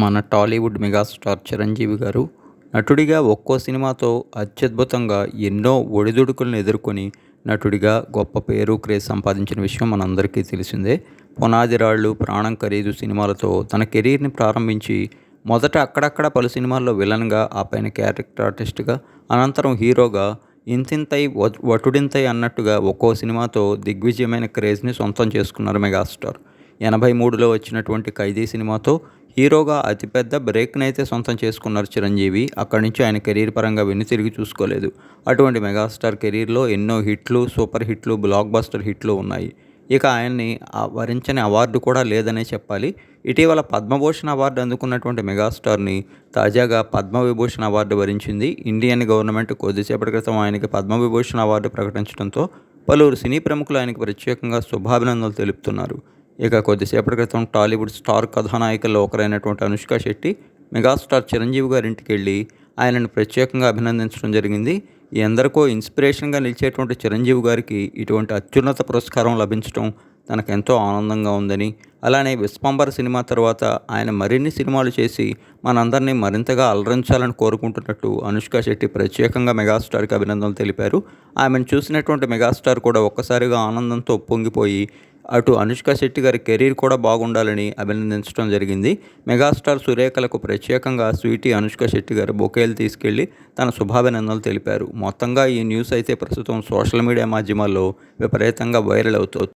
మన టాలీవుడ్ మెగాస్టార్ చిరంజీవి గారు నటుడిగా ఒక్కో సినిమాతో అత్యద్భుతంగా ఎన్నో ఒడిదుడుకులను ఎదుర్కొని నటుడిగా గొప్ప పేరు క్రేజ్ సంపాదించిన విషయం మనందరికీ తెలిసిందే. పునాది రాళ్ళు ప్రాణం ఖరీదు సినిమాలతో తన కెరీర్ని ప్రారంభించి మొదట అక్కడక్కడ పలు సినిమాల్లో విలన్గా ఆ పైన క్యారెక్టర్ ఆర్టిస్ట్గా అనంతరం హీరోగా ఇంతింతై వటుడింతై అన్నట్టుగా ఒక్కో సినిమాతో దిగ్విజయమైన క్రేజ్ని సొంతం చేసుకున్నారు మెగాస్టార్. ఎనభై మూడులో వచ్చినటువంటి ఖైదీ సినిమాతో హీరోగా అతిపెద్ద బ్రేక్ని అయితే సొంతం చేసుకున్నారు చిరంజీవి. అక్కడి నుంచి ఆయన కెరీర్ పరంగా వెన్ను తిరిగి చూసుకోలేదు. అటువంటి మెగాస్టార్ కెరీర్లో ఎన్నో హిట్లు సూపర్ హిట్లు బ్లాక్ బస్టర్ హిట్లు ఉన్నాయి. ఇక ఆయన్ని వరించని అవార్డు కూడా లేదనే చెప్పాలి. ఇటీవల పద్మభూషణ్ అవార్డు అందుకున్నటువంటి మెగాస్టార్ని తాజాగా పద్మవిభూషణ్ అవార్డు వరించింది. ఇండియన్ గవర్నమెంట్ కొద్దిసేపటి క్రితం ఆయనకి పద్మవిభూషణ్ అవార్డు ప్రకటించడంతో పలువురు సినీ ప్రముఖులు ఆయనకు ప్రత్యేకంగా శుభాభినందనలు తెలుపుతున్నారు. ఇక కొద్దిసేపటి క్రితం టాలీవుడ్ స్టార్ కథానాయికల్లో ఒకరైనటువంటి అనుష్క శెట్టి మెగాస్టార్ చిరంజీవి గారింటికి వెళ్ళి ఆయనను ప్రత్యేకంగా అభినందించడం జరిగింది. ఎందరికో ఇన్స్పిరేషన్గా నిలిచేటువంటి చిరంజీవి గారికి ఇటువంటి అత్యున్నత పురస్కారం లభించడం ఎంతో ఆనందంగా ఉందని అలానే విశ్వంబర సినిమా తర్వాత ఆయన మరిన్ని సినిమాలు చేసి మనందరినీ మరింతగా అలరించాలని కోరుకుంటున్నట్టు అనుష్క శెట్టి ప్రత్యేకంగా మెగాస్టార్కి అభినందనలు తెలిపారు. ఆమెను చూసినటువంటి మెగాస్టార్ కూడా ఒక్కసారిగా ఆనందంతో పొంగిపోయి అటు అనుష్క శెట్టి గారి కెరీర్ కూడా బాగుండాలని అభినందించడం జరిగింది. మెగాస్టార్ సురేఖలకు ప్రత్యేకంగా స్వీటీ అనుష్క శెట్టి గారు బొకేలు తీసుకెళ్ళి తన శుభాభినందనలు తెలిపారు. మొత్తంగా ఈ న్యూస్ అయితే ప్రస్తుతం సోషల్ మీడియా మాధ్యమాల్లో విపరీతంగా వైరల్ అవుతుంది